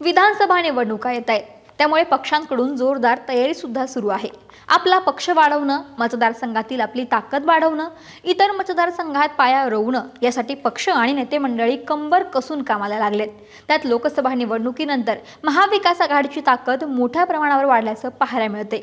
विधानसभा निवडणुका येत आहेत. त्यामुळे पक्षांकडून जोरदार तयारी सुद्धा सुरू आहे. आपला पक्ष वाढवणं मतदारसंघातील आपली ताकद वाढवणं इतर मतदारसंघात पाया रोवणं यासाठी पक्ष आणि नेते मंडळी कंबर कसून कामाला लागलेत. त्यात लोकसभा निवडणुकीनंतर महाविकास आघाडीची ताकद मोठ्या प्रमाणावर वाढल्याचं पाहायला मिळते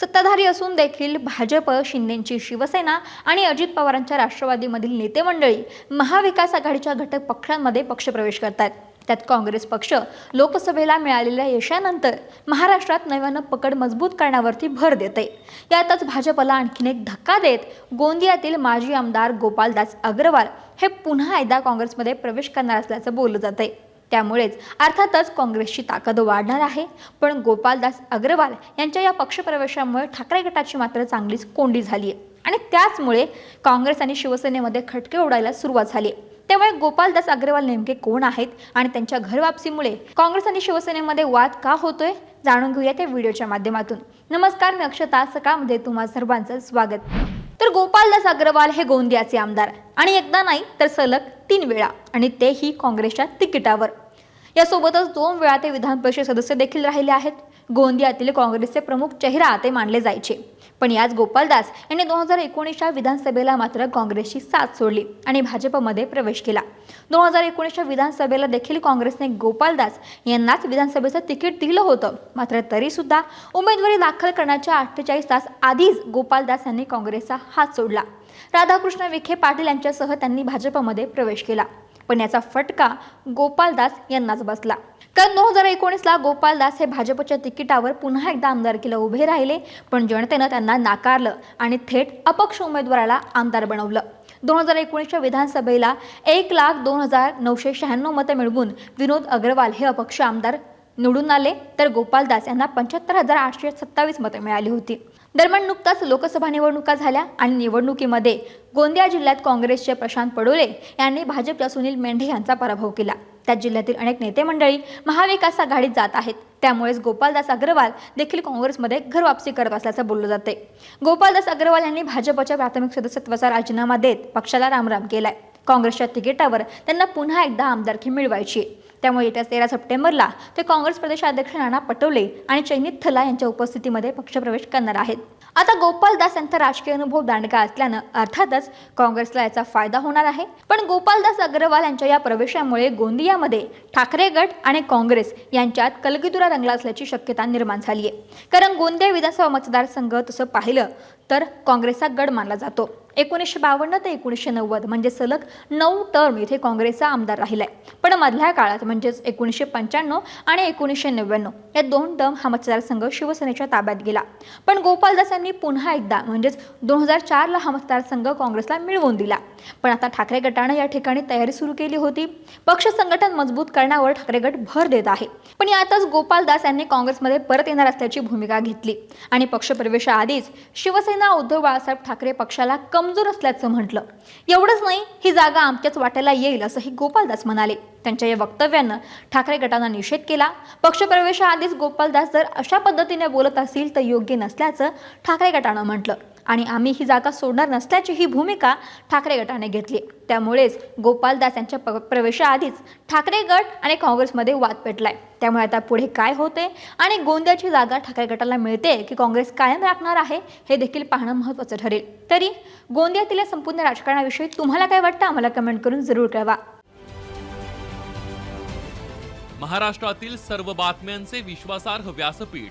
सत्ताधारी असून देखील भाजप शिंदेची शिवसेना आणि अजित पवारांच्या राष्ट्रवादीमधील नेते मंडळी महाविकास आघाडीच्या घटक पक्षांमध्ये पक्षप्रवेश करतात त्यात काँग्रेस पक्ष लोकसभेला मिळालेल्या यशानंतर महाराष्ट्रात नव्यानं पकड मजबूत करण्यावरती भर देते. यातच भाजपला आणखीन एक धक्का देत गोंदियातील माजी आमदार गोपालदास अग्रवाल हे पुन्हा एकदा काँग्रेसमध्ये प्रवेश करणार असल्याचं बोललं जातंय. त्यामुळेच अर्थातच काँग्रेसची ताकद वाढणार आहे. पण गोपालदास अग्रवाल यांच्या या पक्षप्रवेशामुळे ठाकरे गटाची मात्र चांगलीच कोंडी झाली आहे आणि त्याचमुळे काँग्रेस आणि शिवसेनेमध्ये खटके उडायला सुरुवात झाली आहे त्यामुळे गोपालदास अग्रवाल नेमके कोण आहेत आणि त्यांच्या घरवापसीमुळे काँग्रेस आणि शिवसेनेमध्ये वाद का होतोय जाणून घेऊया त्या व्हिडिओच्या माध्यमातून. नमस्कार मी अक्षता. सकाळमध्ये तुम्हा सर्वांचं स्वागत. तर गोपालदास अग्रवाल हे गोंदियाचे आमदार आणि एकदा नाही तर सलग तीन वेळा आणि तेही काँग्रेसच्या तिकिटावर. यासोबतच दोन वेळा ते विधान परिषद सदस्य देखील राहिले आहेत. गोंदियातील काँग्रेसचे प्रमुख चेहरा ते मानले जायचे. पण याच गोपालदास यांनी दोन हजार एकोणीसच्या विधानसभेला मात्र काँग्रेसची साथ सोडली आणि भाजपमध्ये प्रवेश केला. दोन हजार एकोणीसच्या विधानसभेला देखील काँग्रेसने गोपालदास यांनाच विधानसभेचं तिकीट दिलं होतं. मात्र तरीसुद्धा उमेदवारी दाखल करण्याच्या अठ्ठेचाळीस तास आधीच गोपालदास यांनी काँग्रेसचा हात सोडला. राधाकृष्ण विखे पाटील यांच्यासह त्यांनी भाजपमध्ये प्रवेश केला. पण याचा फटका गोपालदास यांनाच बसला. कारण दोन हजार एकोणीसला गोपालदास हे भाजपच्या तिकिटावर पुन्हा एकदा आमदारकीला उभे राहिले पण जनतेनं त्यांना नाकारलं आणि थेट अपक्ष उमेदवाराला आमदार बनवलं. दोन हजार एकोणीसच्या विधानसभेला एक लाख दोन हजार नऊशे शहाण्णव मतं मिळवून विनोद अग्रवाल हे अपक्ष आमदार निवडून आले तर गोपालदास यांना पंच्याहत्तर हजार आठशे सत्तावीस मतं मिळाली होती. दरम्यान नुकताच लोकसभा निवडणुका झाल्या आणि निवडणुकीमध्ये गोंदिया जिल्ह्यात काँग्रेसचे प्रशांत पडोले यांनी भाजपच्या सुनील मेंढे यांचा पराभव केला. त्या जिल्ह्यातील अनेक नेते मंडळी महाविकास आघाडीत जात आहेत. त्यामुळेच गोपालदास अग्रवाल देखील काँग्रेसमध्ये घरवापसी करत असल्याचं बोललं जाते. गोपालदास अग्रवाल यांनी भाजपच्या प्राथमिक सदस्यत्वाचा राजीनामा देत पक्षाला रामराम केलाय. काँग्रेसच्या तिकिटावर त्यांना पुन्हा एकदा आमदारकी मिळवायची आहे. त्यामुळे येत्या तेरा सप्टेंबरला ते काँग्रेस प्रदेशाध्यक्ष नाना पटोले आणि चैनित थला यांच्या उपस्थितीमध्ये पक्षप्रवेश करणार आहेत. आता गोपालदास यांचा राजकीय अनुभव दांडगा असल्यानं अर्थातच काँग्रेसला याचा फायदा होणार आहे. पण गोपालदास अग्रवाल यांच्या या प्रवेशामुळे गोंदियामध्ये ठाकरे गट आणि काँग्रेस यांच्यात कलगीतुरा रंगला असल्याची शक्यता निर्माण झाली आहे कारण गोंदिया विधानसभा मतदारसंघ तसं पाहिलं तर काँग्रेसचा गड मानला जातो. एकोणीसशे बावन्न ते एकोणीसशे नव्वद म्हणजे सलग नऊ टर्म इथे काँग्रेसचा आमदार राहिलाय. पण मधल्या काळात म्हणजेच एकोणीसशे पंच्याण्णव आणि एकोणीसशे नव्याण्णव या दोन टर्म हा मतदारसंघ शिवसेनेच्या ताब्यात गेला. पण गोपालदास यांनी पुन्हा एकदा म्हणजेच दोन हजार चारला हा मतदारसंघ काँग्रेसला मिळवून दिला. पण आता ठाकरे गटानं या ठिकाणी तयारी सुरू केली होती. पक्ष संघटन मजबूत करण्यावर ठाकरे गट भर देत आहे. पण यातच गोपालदास यांनी काँग्रेसमध्ये परत येणार असल्याची भूमिका घेतली. आणि पक्षप्रवेशाआधीच शिवसेना उद्धव बाळासाहेब ठाकरे पक्षाला कमजोर असल्याचं म्हटलं. एवढंच नाही ही जागा आमच्याच वाट्याला येईल असंही गोपालदास म्हणाले. त्यांच्या या वक्तव्यानं ठाकरे गटानं निषेध केला. पक्षप्रवेशाआधीच गोपालदास जर अशा पद्धतीने बोलत असतील तर योग्य नसल्याचं ठाकरे गटानं म्हटलं. आणि आम्ही ही जागा सोडणार नसल्याची ही भूमिका ठाकरे गटाने घेतली. त्यामुळेच गोपालदास यांच्या प- प्रवेशाआधीच ठाकरे गट आणि काँग्रेसमध्ये वाद पेटलाय. त्यामुळे आता पुढे काय होते आणि गोंदियाची जागा ठाकरे गटाला मिळते की काँग्रेस कायम राखणार आहे हे देखील पाहणं महत्त्वाचं ठरेल. तरी गोंदियातील संपूर्ण राजकारणाविषयी तुम्हाला काय वाटतं? आम्हाला कमेंट करून जरूर कळवा. महाराष्ट्रातील सर्व बातम्यांचे विश्वासार्ह व्यासपीठ